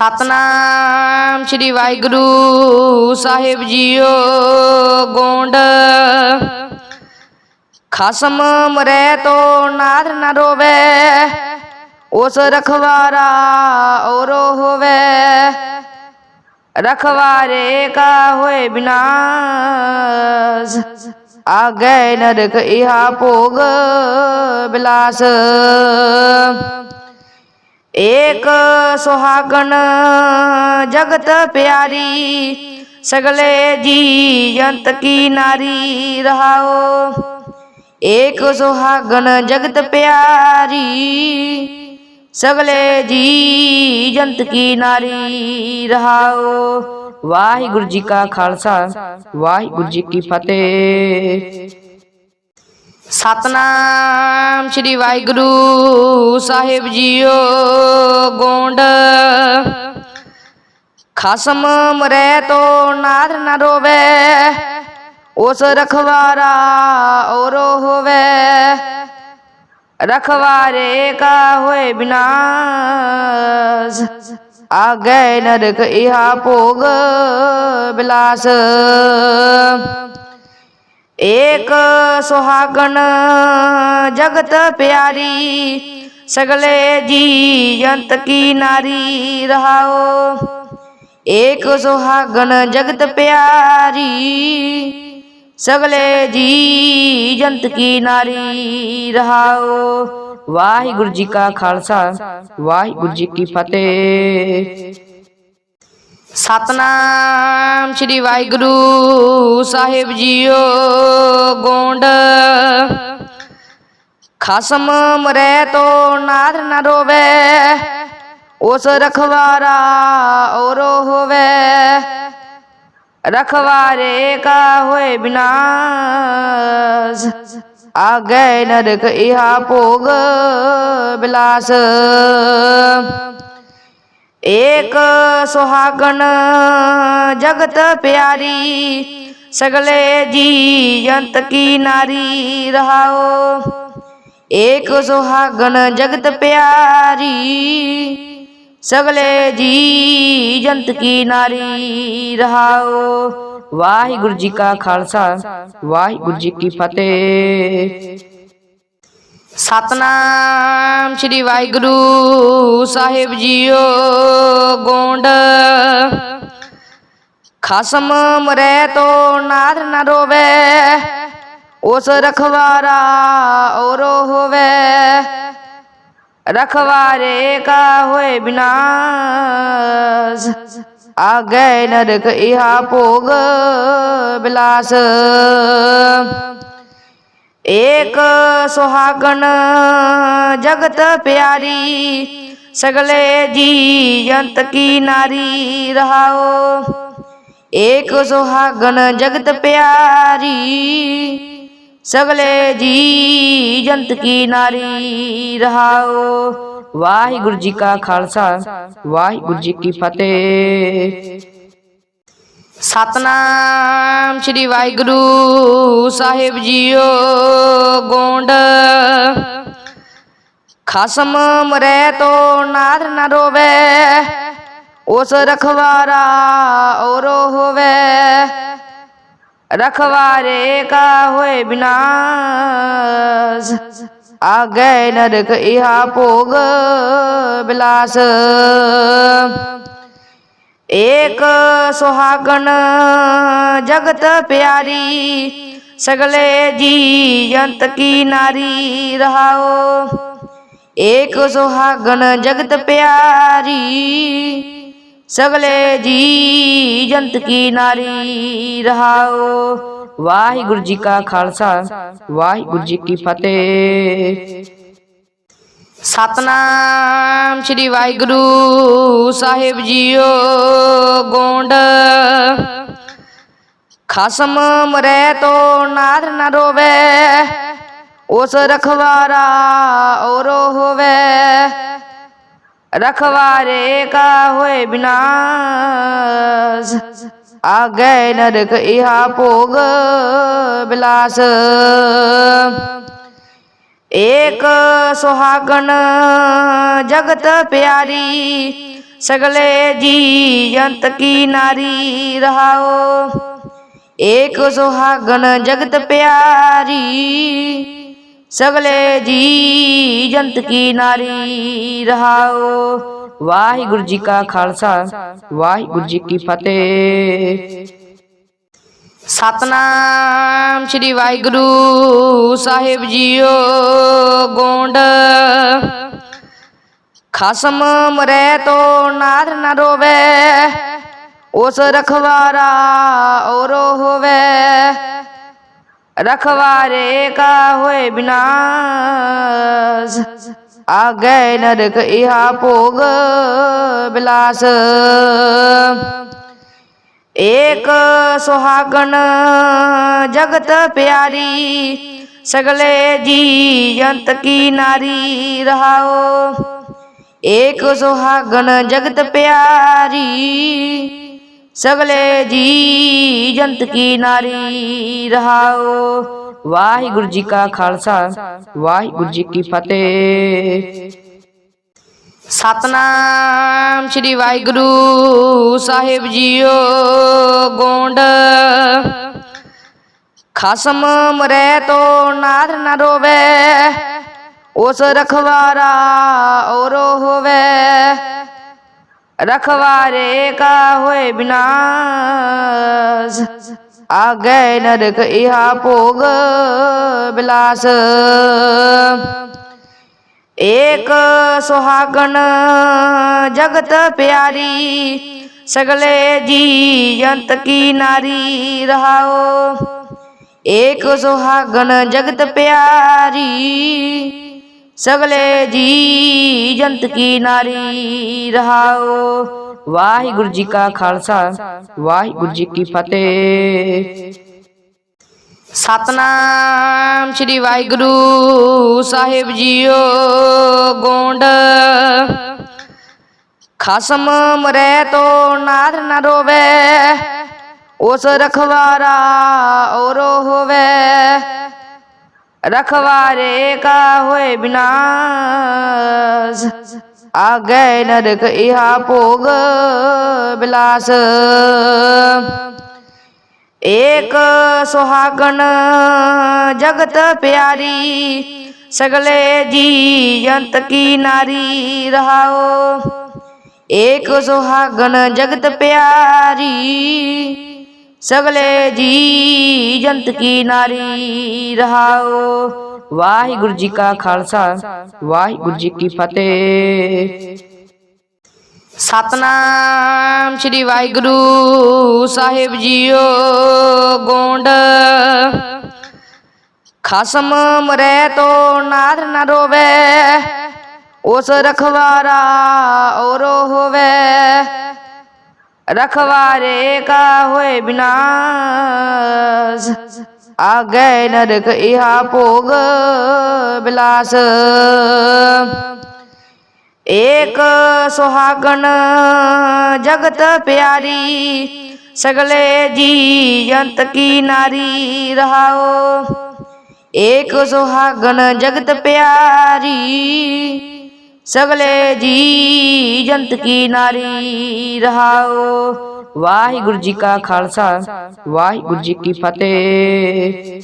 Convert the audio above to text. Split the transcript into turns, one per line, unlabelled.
ਸਤਨਾਮ ਸ੍ਰੀ ਵਾਹਿਗੁਰੂ ਸਾਹਿਬ ਜੀਓ ਗੋਂਡ। ਖਸਮ ਮਰੈ ਤੋ ਨਾਦ ਨ ਰੋਵੇ, ਉਸ ਰਖਵਾਰਾ ਔਰੋ ਹੋਵੇ। ਰਖਵਾਰੇ ਕਾ ਹੋਏ ਬਿਨਾਸ਼ ਗਏ ਨਰਕ ਇਹਾ ਭੋਗ ਬਿਲਾਸ। ਏਕ ਸੁਹਾਗਣ ਜਗਤ ਪਿਆਰੀ, ਸਗਲੇ ਜੀ ਜੰਤ ਕੀ ਨਾਰੀ ਰਹਾਓ। ਏਕ ਸੁਹਾਗਣ ਜਗਤ ਪਿਆਰੀ, ਸਗਲੇ ਜੀ ਜੰਤ ਕੀ ਨਾਰੀ ਰਹਾਓ। ਵਾਹਿਗੁਰੂ ਜੀ ਕਾ ਖਾਲਸਾ, ਵਾਹਿਗੁਰੂ ਜੀ ਕੀ ਫਤਿਹ। ਸਤਨਾਮ ਸ੍ਰੀ ਵਾਹਿਗੁਰੂ ਸਾਹਿਬ ਜੀਓ ਗੋਂਡ। ਖਸਮ ਮਰੈ ਤੋ ਨਾਦ ਨ ਰੋਵੇ, ਉਸ ਰਖਵਾਰਾ ਔਰੋ ਹੋਵੇ। ਰਖਵਾਰੇ ਕਾ ਹੋਏ ਬਿਨਾਸ਼, ਆਗੇ ਨਰਕ ਇਹਾ ਭੋਗ ਬਿਲਾਸ। ਏਕ ਸੁਹਾਗਣ ਜਗਤ ਪਿਆਰੀ, ਸਗਲੇ ਜੀ ਜੰਤ ਕੀ ਨਾਰੀ ਰਹਾਓ। ਏਕ ਸੁਹਾਗਣ ਜਗਤ ਪਿਆਰੀ, ਸਗਲੇ ਜੀ ਜੰਤ ਕੀ ਨਾਰੀ ਰਹਾਓ। ਵਾਹਿਗੁਰੂ ਜੀ ਕਾ ਖਾਲਸਾ, ਵਾਹਿਗੁਰੂ ਜੀ ਕੀ ਫਤਿਹ। ਸਤਨਾਮ ਸ੍ਰੀ ਵਾਹਿਗੁਰੂ ਸਾਹਿਬ ਜੀਓ ਗੋਂਡ। ਖਸਮ ਮਰੈ ਤੋ ਨਾਦ ਨ ਰੋਵੇ, ਉਸ ਰਖਵਾਰਾ ਔਰੋ ਹੋਵੇ। ਰਖਵਾਰੇ ਕਾ ਹੋਏ ਬਿਨਾਸ਼ ਗਏ ਨਰਕ ਇਹਾ ਭੋਗ ਬਿਲਾਸ। ਏਕ ਸੁਹਾਗਣ ਜਗਤ ਪਿਆਰੀ, ਸਗਲੇ ਜੀ ਜੰਤ ਕੀ ਨਾਰੀ ਰਹਾਓ। ਏਕ ਸੁਹਾਗਣ ਜਗਤ ਪਿਆਰੀ, ਸਗਲੇ ਜੀ ਜੰਤ ਕੀ ਨਾਰੀ ਰਹਾਓ। ਵਾਹਿਗੁਰੂ ਜੀ ਕਾ ਖਾਲਸਾ, ਵਾਹਿਗੁਰੂ ਜੀ ਕੀ ਫਤਿਹ। ਸਤਨਾਮ ਸ੍ਰੀ ਵਾਹਿਗੁਰੂ ਸਾਹਿਬ ਜੀਓ ਗੋਂਡ। ਖਸਮ ਮਰੈ ਤੋ ਨਾਦ ਨ ਰੋਵੇ, ਉਸ ਰਖਵਾਰਾ ਔਰੋ ਹੋਵੇ। ਰਖਵਾਰੇ ਕਾ ਹੋਏ ਬਿਨਾਸ਼ ਗਏ ਨਰਕ ਇਹਾ ਭੋਗ ਬਿਲਾਸ। ਏਕ ਸੁਹਾਗਣ ਜਗਤ ਪਿਆਰੀ, ਸਗਲੇ ਜੀ ਜੰਤ ਕੀ ਨਾਰੀ ਰਹਾਓ। ਏਕ ਸੁਹਾਗਣ ਜਗਤ ਪਿਆਰੀ, ਸਗਲੇ ਜੀ ਜੰਤ ਕੀ ਨਾਰੀ ਰਹਾਓ। ਵਾਹਿਗੁਰੂ ਜੀ ਕਾ ਖਾਲਸਾ, ਵਾਹਿਗੁਰੂ ਜੀ ਕੀ ਫਤਿਹ। ਸਤਨਾਮ ਸ੍ਰੀ ਵਾਹਿਗੁਰੂ ਸਾਹਿਬ ਜੀਓ ਗੋਂਡ। ਖਸਮ ਮਰੈ ਤੋ ਨਾਦ ਨ ਰੋਵੇ, ਉਸ ਰਖਵਾਰਾ ਔਰੋ ਹੋਵੇ। ਰਖਵਾਰੇ ਕਾ ਹੋਏ ਬਿਨਾਸ਼, ਆਗੇ ਨਰਕ ਇਹਾ ਭੋਗ ਬਿਲਾਸ। ਏਕ ਸੁਹਾਗਣ ਜਗਤ ਪਿਆਰੀ, ਸਗਲੇ ਜੀ ਜੰਤ ਕੀ ਨਾਰੀ ਰਹਾਓ। ਏਕ ਸੁਹਾਗਣ ਜਗਤ ਪਿਆਰੀ, ਸਗਲੇ ਜੀ ਜੰਤ ਕੀ ਨਾਰੀ ਰਹਾਓ। ਵਾਹਿਗੁਰੂ ਜੀ ਕਾ ਖਾਲਸਾ, ਵਾਹਿਗੁਰੂ ਜੀ ਕੀ ਫਤਿਹ। ਸਤਨਾਮ ਸ੍ਰੀ ਵਾਹਿਗੁਰੂ ਸਾਹਿਬ ਜੀਓ ਗੋਂਡ। ਖਸਮ ਮਰੈ ਤੋ ਨਾਦ ਨ ਰੋਵੇ, ਉਸ ਰਖਵਾਰਾ ਔਰੋ ਹੋਵੇ। ਰਖਵਾਰੇ ਕਾ ਹੋਏ ਬਿਨਾਸ਼ ਗਏ ਨਰਕ ਇਹਾ ਭੋਗ ਬਿਲਾਸ। ਏਕ ਸੁਹਾਗਣ ਜਗਤ ਪਿਆਰੀ, ਸਗਲੇ ਜੀ ਜੰਤ ਕੀ ਨਾਰੀ ਰਹਾਓ। ਏਕ ਸੁਹਾਗਣ ਜਗਤ ਪਿਆਰੀ, ਸਗਲੇ ਜੀ ਜੰਤ ਕੀ ਨਾਰੀ ਰਹਾਓ। ਵਾਹਿਗੁਰੂ ਜੀ ਕਾ ਖਾਲਸਾ, ਵਾਹਿਗੁਰੂ ਜੀ ਕੀ ਫਤਿਹ। ਸਤਨਾਮ ਸ੍ਰੀ ਵਾਹਿਗੁਰੂ ਸਾਹਿਬ ਜੀਓ ਗੋਂਡ। ਖਸਮ ਮਰੇ ਤੋ ਨਾਰ ਨ ਰੋਵੇ, ਉਸ ਰਖਵਾਰਾ ਔਰੋ ਹੋਵੇ। ਰਖਵਾਰੇ ਕਾ ਹੋਏ ਬਿਨਾਸ਼, ਆਗੇ ਨਰਕ ਇਹਾ ਭੋਗ ਬਿਲਾਸ। ਏਕ ਸੁਹਾਗਣ ਜਗਤ ਪਿਆਰੀ, ਸਗਲੇ ਜੀ ਜੰਤ ਕੀ ਨਾਰੀ ਰਹਾਓ। ਏਕ ਸੁਹਾਗਣ ਜਗਤ ਪਿਆਰੀ, ਸਗਲੇ ਜੀ ਜੰਤ ਕੀ ਨਾਰੀ ਰਹਾਓ। ਵਾਹਿਗੁਰੂ ਜੀ ਕਾ ਖਾਲਸਾ, ਵਾਹਿਗੁਰੂ ਜੀ ਕੀ ਫਤਿਹ। ਸਤਨਾਮ ਸ੍ਰੀ ਵਾਹਿਗੁਰੂ ਸਾਹਿਬ ਜੀਓ ਗੋਂਡ। ਖਸਮ ਮਰੇ ਤੋ ਨਾਰ ਨ ਰੋਵੇ, ਉਸ ਰਖਵਾਰਾ ਔਰੋ ਹੋਵੇ। ਰਖਵਾਰੇ ਕਾ ਹੋਏ ਬਿਨਾਸ਼, ਆਗੇ ਨਰਕ ਇਹਾ ਭੋਗ ਬਿਲਾਸ। ਏਕ ਸੁਹਾਗਣ ਜਗਤ ਪਿਆਰੀ, ਸਗਲੇ ਜੀ ਜੰਤ ਕੀ ਨਾਰੀ ਰਹਾਓ? ਏਕ ਸੁਹਾਗਣ ਜਗਤ ਪਿਆਰੀ, ਸਗਲੇ ਜੀ ਜੰਤ ਕੀ ਨਾਰੀ ਰਹਾਓ? ਵਾਹਿਗੁਰੂ ਜੀ ਕਾ ਖਾਲਸਾ, ਵਾਹਿਗੁਰੂ ਜੀ ਕੀ ਫਤਿਹ। ਸਤਨਾਮ ਸ੍ਰੀ ਵਾਹਿਗੁਰੂ ਸਾਹਿਬ ਜੀਓ ਗੋਂਡ। ਖਸਮ ਮਰੇ ਤੋ ਨਾਰ ਨ ਰੋਵੇ, ਉਸ ਰਖਵਾਰਾ ਔਰੋ ਹੋਵੇ। ਰਖਵਾਰੇ ਕਾ ਹੋਏ ਬਿਨਾਸ਼ ਗਏ ਨਰਕ ਇਹਾ ਭੋਗ ਬਿਲਾਸ। ਏਕ ਸੁਹਾਗਣ ਜਗਤ ਪਿਆਰੀ, ਸਗਲੇ ਜੀ ਜੰਤ ਕੀ ਨਾਰੀ ਰਹਾਓ। ਏਕ ਸੁਹਾਗਣ ਜਗਤ ਪਿਆਰੀ, ਸਗਲੇ ਜੀ ਜੰਤ ਕੀ ਨਾਰੀ ਰਹਾਓ। ਵਾਹਿਗੁਰੂ ਜੀ ਕਾ ਖਾਲਸਾ, ਵਾਹਿਗੁਰੂ ਜੀ ਕੀ ਫਤਿਹ। ਸਤਨਾਮ ਸ੍ਰੀ ਵਾਹਿਗੁਰੂ ਸਾਹਿਬ ਜੀਓ ਗੋਂਡ। ਖਸਮ ਮਰੇ ਤੋ ਨਾਰ ਨ ਰੋਵੇ, ਉਸ ਰਖਵਾਰਾ ਔਰੋ ਹੋਵੇ। ਰਖਵਾਰੇ ਕਾ ਹੋਏ ਬਿਨਾਸ਼, ਆਗੇ ਨਰਕ ਇਹਾ ਭੋਗ ਬਿਲਾਸ। ਏਕ ਸੁਹਾਗਣ ਜਗਤ ਪਿਆਰੀ, ਸਗਲੇ ਜੀ ਜੰਤ ਕੀ ਨਾਰੀ ਰਹਾਓ? ਏਕ ਸੁਹਾਗਣ ਜਗਤ ਪਿਆਰੀ, ਸਗਲੇ ਜੀ ਜੰਤ ਕੀ ਨਾਰੀ ਰਹਾਓ? ਵਾਹਿਗੁਰੂ ਜੀ ਕਾ ਖਾਲਸਾ, ਵਾਹਿਗੁਰੂ ਜੀ ਕੀ ਫਤਿਹ।